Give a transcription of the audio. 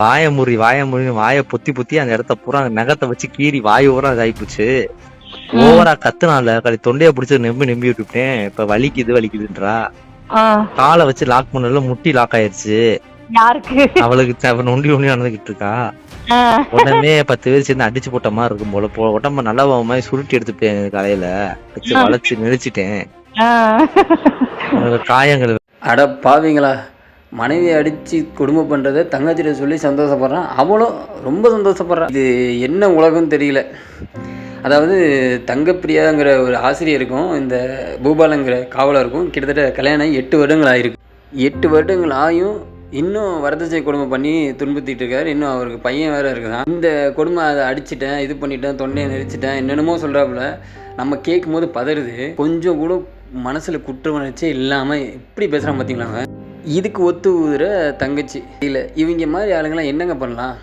வாய முறி வாய முறி வாய பொத்தி பொத்தி அந்த இடத்த பூரா நகத்தை வச்சு கீறி வாய் பூரா இதாயிப்போச்சு ஓவரா கத்துனால கடி தொண்டைய பிடிச்சி நெம்பி நெம்பி விட்டுட்டேன் இப்ப வலிக்குது வலிக்குதுன்றா. ஆ, காலை வச்சு லாக் பண்ணல முட்டி லாக் ஆயிருச்சு. யாருக்கு? அவளுக்கு த- அவ நொண்டி நொண்டி நடந்துகிட்டு இருக்கா. உடனே பத்து பேர் சேர்ந்து அடிச்சு போட்ட மாதிரி இருக்கும் போல. போ உடம்ப நல்லா மாதிரி சுருட்டி எடுத்துட்டேன் காலையில வச்சு வளைச்சு நெரிச்சிட்டேன். காயங்கள் அட பாவிங்களா? மனைவியை அடித்து கொடுமை பண்ணுறத தங்கச்சிட்ட சொல்லி சந்தோஷப்படுறான். அவளும் ரொம்ப சந்தோஷப்படுறான் இது என்ன உலகம் தெரியல. அதாவது தங்கப்பிரியாங்கிற ஒரு ஆசிரியருக்கும் இந்த பூபாலங்கிற காவலருக்கும் கிட்டத்தட்ட கல்யாணம் எட்டு வருடங்கள் ஆயிருக்கு. எட்டு வருடங்கள் ஆயும் இன்னும் வரதட்சணை கொடுமை பண்ணி துன்புத்திட்டு இருக்காரு. இன்னும் அவருக்கு பையன் வேற இருக்குதான் இந்த கொடுமை அதை அடிச்சிட்டேன் இது பண்ணிட்டேன் தொண்டையை நெரிச்சிட்டேன் என்னென்னமோ சொல்கிறாப்புல நம்ம கேட்கும் போது பதறுது. கொஞ்சம் கூட மனசில் குற்ற உணர்ச்சியே இல்லாமல் எப்படி பேசுகிறான் பார்த்தீங்களா இதுக்கு ஒத்து ஊதுற தங்கச்சி. இல்லை இவங்க மாதிரி ஆளுங்கெல்லாம் என்னங்க பண்ணலாம்?